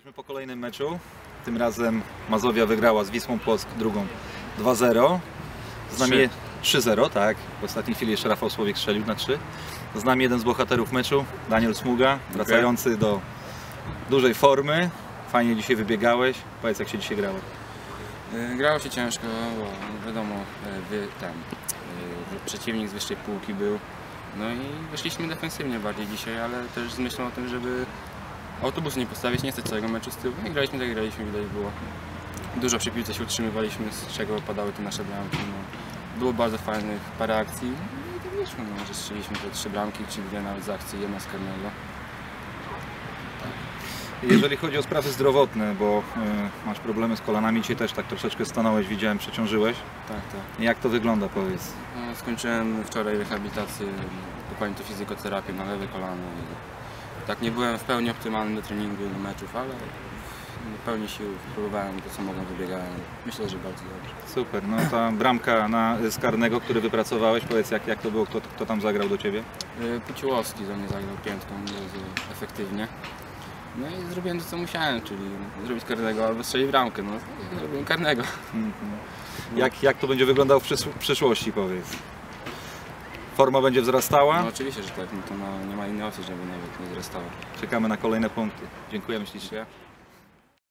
Jesteśmy po kolejnym meczu. Tym razem Mazowia wygrała z Wisłą Płock drugą 2-0. Z nami 3-0, tak. W ostatniej chwili jeszcze Rafał Słowik strzelił na 3. Z nami jeden z bohaterów meczu, Daniel Smuga, wracający do dużej formy. Fajnie dzisiaj wybiegałeś. Powiedz jak się dzisiaj grało. Y, Grało się ciężko, bo wiadomo, y, wy, ten, y, przeciwnik z wyższej półki był. No i wyszliśmy defensywnie bardziej dzisiaj, ale też z myślą o tym, żeby autobus nie postawić, nie stać całego meczu z tyłu. No i graliśmy tak graliśmy, widać było. Dużo przy piłce się utrzymywaliśmy, z czego padały te nasze bramki. No. Było bardzo fajnych parę akcji no i tak wyszło, no, że strzeliśmy te trzy bramki, czy dwie nawet z akcji, jedna z karnego. Jeżeli chodzi o sprawy zdrowotne, bo y, masz problemy z kolanami, dzisiaj też tak troszeczkę stanąłeś, widziałem, przeciążyłeś. Tak, tak. Jak to wygląda, powiedz? No, skończyłem wczoraj rehabilitację, dokładnie to fizjoterapię na lewe kolano. Tak nie byłem w pełni optymalny do treningu, do meczów, ale w pełni sił próbowałem to co mogłem, wybiegałem. Myślę, że bardzo dobrze. Super, no ta bramka na, z karnego, który wypracowałeś, powiedz jak, jak to było, kto, kto tam zagrał do Ciebie? Y, Puciłowski za mnie zagrał piętką bardzo efektywnie. No i zrobiłem to co musiałem, czyli zrobić karnego albo strzelić bramkę. No, zrobiłem karnego. Mhm. Jak, jak to będzie wyglądało w przyszłości, powiedz? Forma będzie wzrastała? No oczywiście, że tak, no to nie ma innej opcji, żeby nawet nie wzrastała. Czekamy na kolejne punkty. Dziękujemy ślicznie.